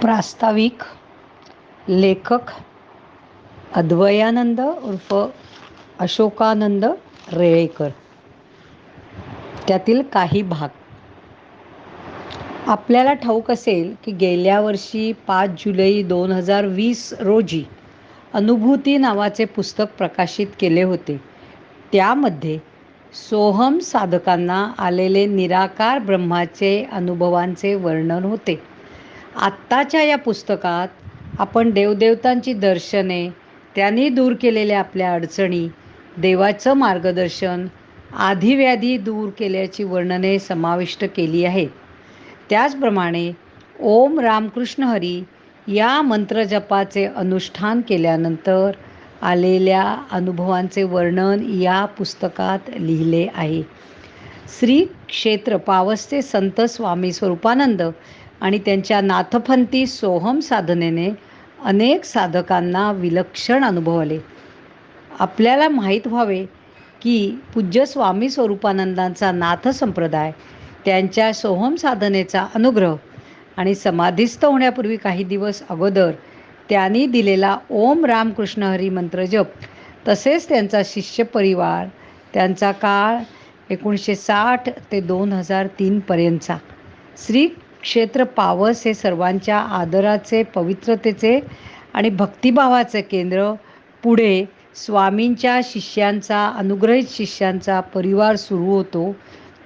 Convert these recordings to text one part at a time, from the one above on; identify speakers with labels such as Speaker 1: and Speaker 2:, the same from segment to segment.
Speaker 1: प्रास्ताविक लेखक अद्वयानंद उर्फ अशोकानंद रेळेकर. त्यातील काही भाग. आपल्याला ठाऊक असेल की गेल्या वर्षी पाच जुलै दोन हजार वीस रोजी अनुभूती नावाचे पुस्तक प्रकाशित केले होते. त्यामध्ये सोहम साधकांना आलेले निराकार ब्रह्माचे अनुभवांचे वर्णन होते. आत्ताच्या या पुस्तकात आपण देवदेवतांची दर्शने त्यांनी दूर केलेल्या आपल्या अडचणी देवाचं मार्गदर्शन आधीव्याधी दूर केल्याची वर्णने समाविष्ट केली आहेत. त्याचप्रमाणे ओम रामकृष्ण हरी या मंत्रजपाचे अनुष्ठान केल्यानंतर आलेल्या अनुभवांचे वर्णन या पुस्तकात लिहिले आहे. श्री क्षेत्र पावसचे संत स्वामी स्वरूपानंद आणि त्यांच्या नाथपंथी सोहम साधनेने अनेक साधकांना विलक्षण अनुभव आले आपल्याला माहीत व्हावे की पूज्य स्वामी स्वरूपानंदांचा नाथ संप्रदाय त्यांच्या सोहम साधनेचा अनुग्रह आणि समाधीस्थ होण्यापूर्वी काही दिवस अगोदर त्यांनी दिलेला ओम रामकृष्ण हरी मंत्रजप तसेच त्यांचा शिष्य परिवार त्यांचा काळ एकोणीसशे साठ ते दोन हजार तीनपर्यंतचा श्री क्षेत्र पावस हे सर्वांच्या आदराचे पवित्रतेचे आणि भक्तिभावाचे केंद्र. पुढे स्वामींच्या शिष्यांचा अनुग्रहित शिष्यांचा परिवार सुरू होतो.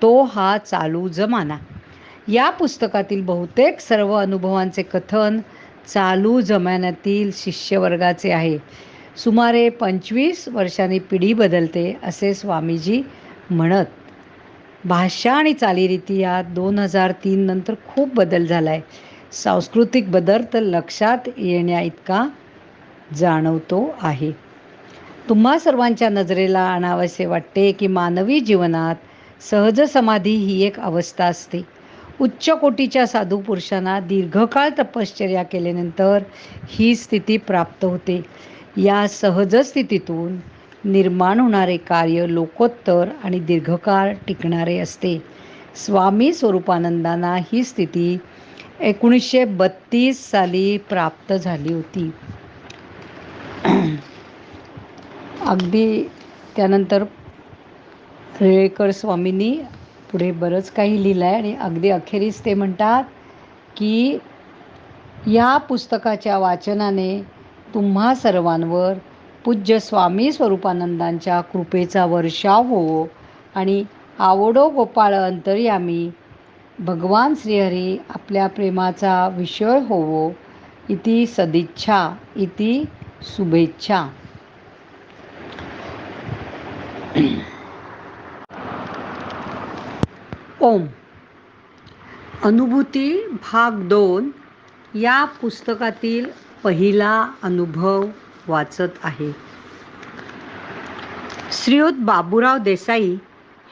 Speaker 1: तो हा चालू जमाना. या पुस्तकातील बहुतेक सर्व अनुभवांचे कथन चालू जमान्यातील शिष्यवर्गाचे आहे. सुमारे पंचवीस वर्षांनी पिढी बदलते असे स्वामीजी म्हणत. भाषा आणि चालीरीती यात दोन हजार तीन नंतर खूप बदल झाला आहे सांस्कृतिक बदल तर लक्षात येण्या इतका जाणवतो आहे. तुम्हा सर्वांच्या नजरेला आणावेसे वाटते की मानवी जीवनात सहज समाधी ही एक अवस्था असते. उच्च कोटीच्या साधू पुरुषांना दीर्घकाळ तपश्चर्या केल्यानंतर ही स्थिती प्राप्त होते. या सहज स्थितीतून निर्माण होणारे कार्य लोकोत्तर आणि दीर्घकाळ टिकणारे असते. स्वामी स्वरूपानंदांना ही स्थिती एकोणीसशे बत्तीस साली प्राप्त झाली होती. अगदी त्यानंतर रेळेकर स्वामींनी पुढे बरंच काही लिहिलं आहे आणि अगदी अखेरीस ते म्हणतात की या पुस्तकाच्या वाचनाने तुम्हा सर्वांवर पूज्य स्वामी स्वरूपानंदांच्या कृपेचा वर्षाव होवो आणि आवडो गोपाळ अंतर्यामी भगवान श्रीहरी आपल्या प्रेमाचा विषय होवो इति सदिच्छा इति शुभेच्छा. ओम. अनुभूती भाग दोन या पुस्तकातील पहिला अनुभव वाचत आहे. श्रीयुत बाबूराव देसाई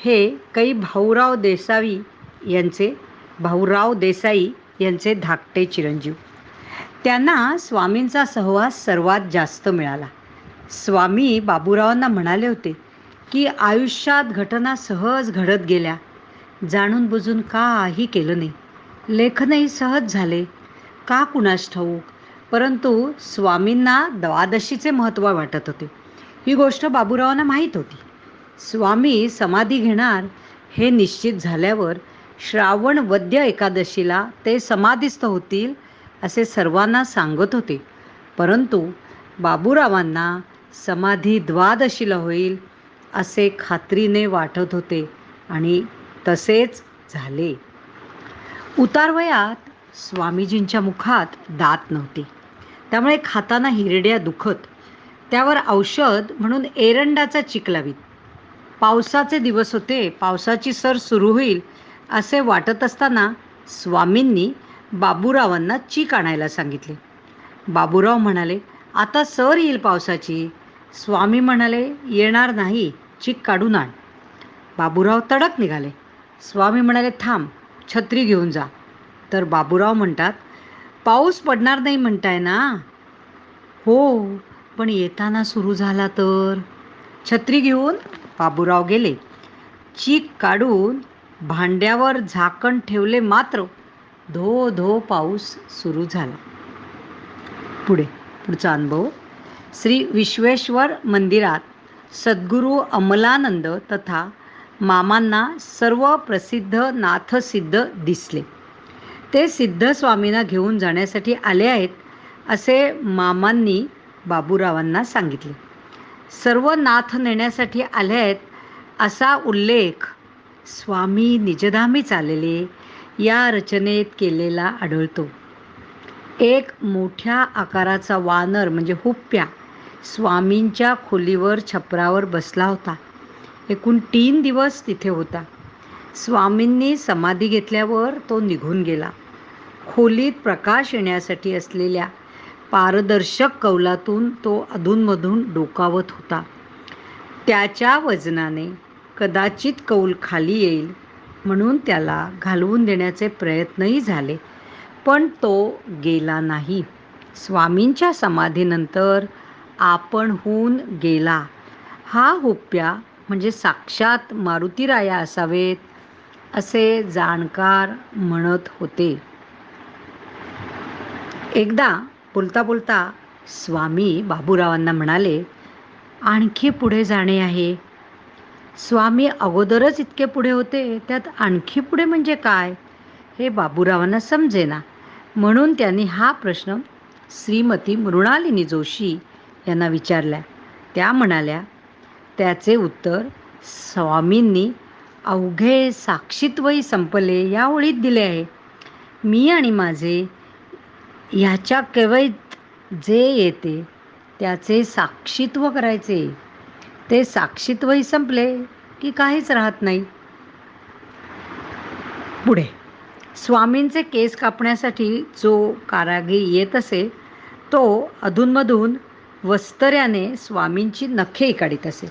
Speaker 1: हे कै भाऊराव देसाई यांचे भाऊराव देसाई यांचे धाकटे चिरंजीव. त्यांना स्वामींचा सहवास सर्वात जास्त मिळाला. स्वामी बाबूरावांना म्हणाले होते की आयुष्यात घटना सहज घडत गेल्या. जाणून बुजून काही केलं नाही. लेखनही सहज झाले. का कुणास ठाऊक? परंतु स्वामींना द्वादशीचे महत्त्व वाटत होते. ही गोष्ट बाबूरावांना माहीत होती. स्वामी समाधी घेणार हे निश्चित झाल्यावर श्रावण वद्य एकादशीला ते समाधीस्थ होतील असे सर्वांना सांगत होते. परंतु बाबूरावांना समाधी द्वादशीला होईल असे खात्रीने वाटत होते आणि तसेच झाले. उतारवयात स्वामीजींच्या मुखात दात नव्हती. त्यामुळे खाताना हिरड्या दुखत. त्यावर औषध म्हणून एरंडाचा चिक लावीत. पावसाचे दिवस होते पावसाची सर सुरू होईल असे वाटत असताना स्वामींनी बाबूरावांना चीक आणायला सांगितले. बाबूराव म्हणाले आता सर येईल पावसाची. स्वामी म्हणाले येणार नाही चीक काढून आण. बाबूराव तडक निघाले. स्वामी म्हणाले थांब छत्री घेऊन जा. तर बाबूराव म्हणतात पाऊस पडणार नाही म्हणताय ना? हो पण येताना सुरू झाला तर? छत्री घेऊन बाबूराव गेले. चीक काढून भांड्यावर झाकण ठेवले मात्र धो धो पाऊस सुरू झाला. पुढे पुढचा अनुभव. श्री विश्वेश्वर मंदिरात सद्गुरू अमलानंद तथा मामांना सर्व प्रसिद्ध नाथसिद्ध दिसले. ते सिद्ध स्वामींना घेऊन जाण्यासाठी आले आहेत असे मामांनी बाबूरावांना सांगितले. सर्व नाथ नेण्यासाठी आले आहेत असा उल्लेख स्वामी निजधामी आलेले या रचनेत केलेला आढळतो. एक मोठ्या आकाराचा वानर म्हणजे हुप्प्या स्वामींच्या खोलीवर छपरावर बसला होता. एकूण तीन दिवस तिथे होता. स्वामींनी समाधी घेतल्यावर तो निघून गेला. खोलीत प्रकाश येण्यासाठी असलेल्या पारदर्शक कौलातून तो अधूनमधून डोकावत होता. त्याच्या वजनाने कदाचित कौल खाली येईल म्हणून त्याला घालवून देण्याचे प्रयत्नही झाले पण तो गेला नाही. स्वामींच्या समाधीनंतर आपणहून गेला. हा हुप्या म्हणजे साक्षात मारुतीराया असावेत असे जाणकार म्हणत होते. एकदा बोलता बोलता स्वामी बाबूरावांना म्हणाले आणखी पुढे जाणे आहे. स्वामी अगोदरच इतके पुढे होते त्यात आणखी पुढे म्हणजे काय? हे बाबूरावांना समजेना. म्हणून त्यांनी हा प्रश्न श्रीमती मृणालिनी जोशी यांना विचारला. त्या म्हणाल्या त्याचे उत्तर स्वामींनी अवघे साक्षीत्वही संपले या ओळीत दिले आहे. मी आणि माझे ह्याच्या केवळ जे येते त्याचे साक्षीत्व करायचे. ते साक्षीत्वही संपले की काहीच राहत नाही. पुढे. स्वामींचे केस कापण्यासाठी जो कारागीर येत असे तो अधूनमधून वस्तऱ्याने स्वामींची नखे काढीत असे.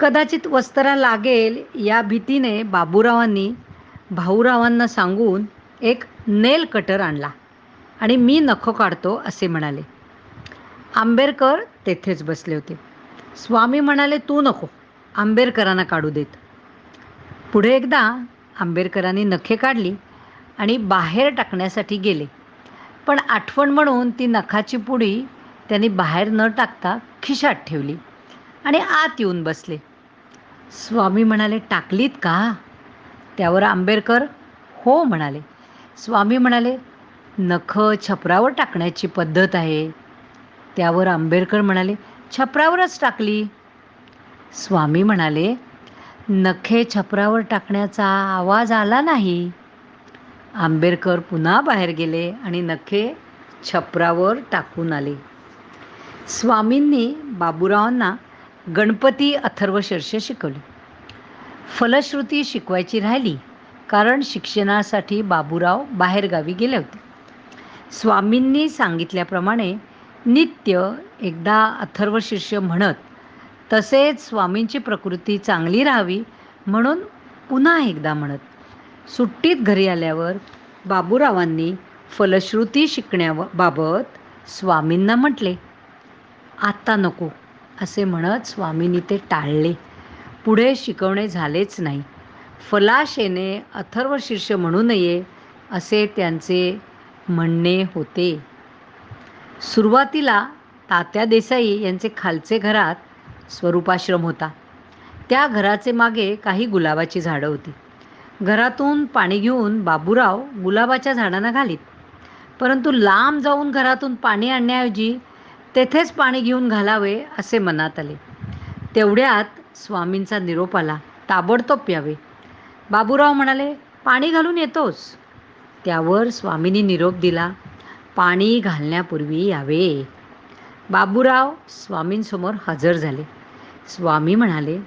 Speaker 1: कदाचित वस्त्रा लागेल या भीतीने बाबूरावांनी भाऊरावांना सांगून एक नेल कटर आणला आणि मी नखो काढतो असे म्हणाले. आंबेडकर तेथेच बसले होते. स्वामी म्हणाले तू नको आंबेडकरांना काढू देत. पुढे एकदा आंबेडकरांनी नखे काढली आणि बाहेर टाकण्यासाठी गेले. पण आठवण म्हणून ती नखाची पुडी त्यांनी बाहेर न टाकता खिशात ठेवली. आणि आत येऊन बसले. स्वामी म्हणाले टाकलीत का? त्यावर आंबेडकर हो म्हणाले. स्वामी म्हणाले नख छपरावर टाकण्याची पद्धत आहे. त्यावर आंबेडकर म्हणाले छपरावरच टाकली. स्वामी म्हणाले नखे छपरावर टाकण्याचा आवाज आला नाही. आंबेडकर पुन्हा बाहेर गेले आणि नखे छपरावर टाकून आले. स्वामींनी बाबूरावांना गणपती अथर्वशीर्ष शिकवले. फलश्रुती शिकवायची राहिली कारण शिक्षणासाठी बाबूराव बाहेरगावी गेले होते. स्वामींनी सांगितल्याप्रमाणे नित्य एकदा अथर्वशीर्ष म्हणत तसेच स्वामींची प्रकृती चांगली राहावी म्हणून पुन्हा एकदा म्हणत. सुट्टीत घरी आल्यावर बाबूरावांनी फलश्रुती शिकण्याबाबत स्वामींना म्हटले आता नको. असे म्हणत स्वामींनी ते टाळले. पुढे शिकवणे झालेच नाही. फलाशेने अथर्वशीर्ष म्हणू नये असे त्यांचे म्हणणे होते. सुरुवातीला तात्या देसाई यांचे खालचे घरात स्वरूपाश्रम होता. त्या घराचे मागे काही गुलाबाची झाडं होती. घरातून पाणी घेऊन बाबूराव गुलाबाच्या झाडांना घालीत. परंतु लांब जाऊन घरातून पाणी आणण्याऐवजी तेथेच पाणी घेऊन घालावे असे मनात आले. तेवढ्यात स्वामींचा निरोप आला. ताबडतोब प्यावे. बाबूराव म्हणाले पाणी घालून येतोस. त्यावर स्वामींनी निरोप दिला पाणी घालण्यापूर्वी यावे. बाबूराव स्वामींसमोर हजर झाले. स्वामी म्हणाले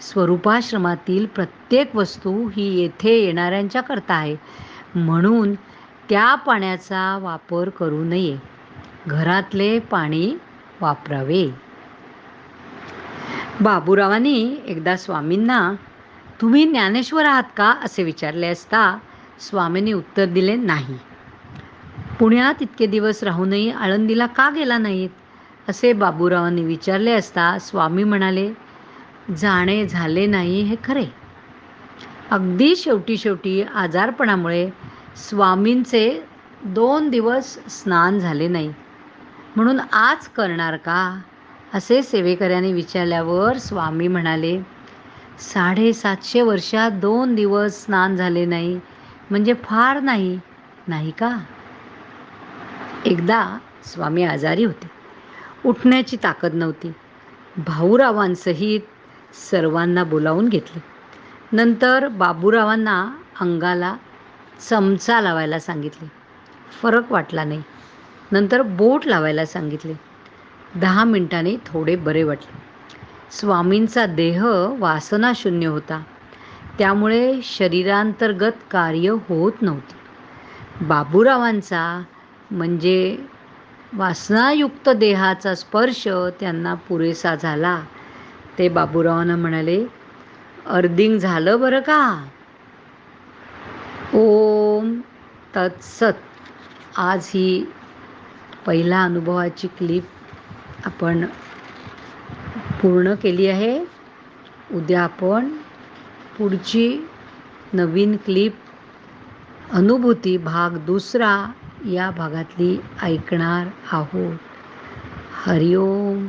Speaker 1: स्वरूपाश्रमातील प्रत्येक वस्तू ही येथे येणाऱ्यांच्या करता आहे. म्हणून त्या पाण्याचा वापर करू नये. घरातले पाणी वापरावे. बाबूरावांनी एकदा स्वामींना तुम्ही ज्ञानेश्वर आहात का? असे विचारले असता स्वामींनी उत्तर दिले नाही. पुण्यात इतके दिवस राहूनही आळंदीला का गेला नाहीत? असे बाबूरावांनी विचारले असता स्वामी म्हणाले जाणे झाले नाही हे खरे. अगदी शेवटी शेवटी आजारपणामुळे स्वामींचे दोन दिवस स्नान झाले नाही. म्हणून आज करणार का? असे सेवेकऱ्याने विचारल्यावर स्वामी म्हणाले साडेसातशे वर्षात दोन दिवस स्नान झाले नाही म्हणजे फार नाही नाही का? एकदा स्वामी आजारी होते. उठण्याची ताकद नव्हती. भाऊरावांसहित सर्वांना बोलावून घेतले. नंतर बाबूरावांना अंगाला चमचा लावायला सांगितले. फरक वाटला नाही. नंतर बोट लावायला सांगितले. दहा मिनिटांनी थोडे बरे वाटले. स्वामींचा देह वासनाशून्य होता. त्यामुळे शरीरांतर्गत कार्य होत नव्हते. बाबूरावांचा म्हणजे वासनायुक्त देहाचा स्पर्श त्यांना पुरेसा झाला. ते बाबूरावांना म्हणाले अर्धिंग झालं बरं का? ओम तत्सत. आज ही पहिला अनुभवाची क्लिप आपण पूर्ण केली आहे. उद्या आपण पुढची नवीन क्लिप अनुभूती भाग दुसरा या भागातली ऐकणार आहोत. हरिओम.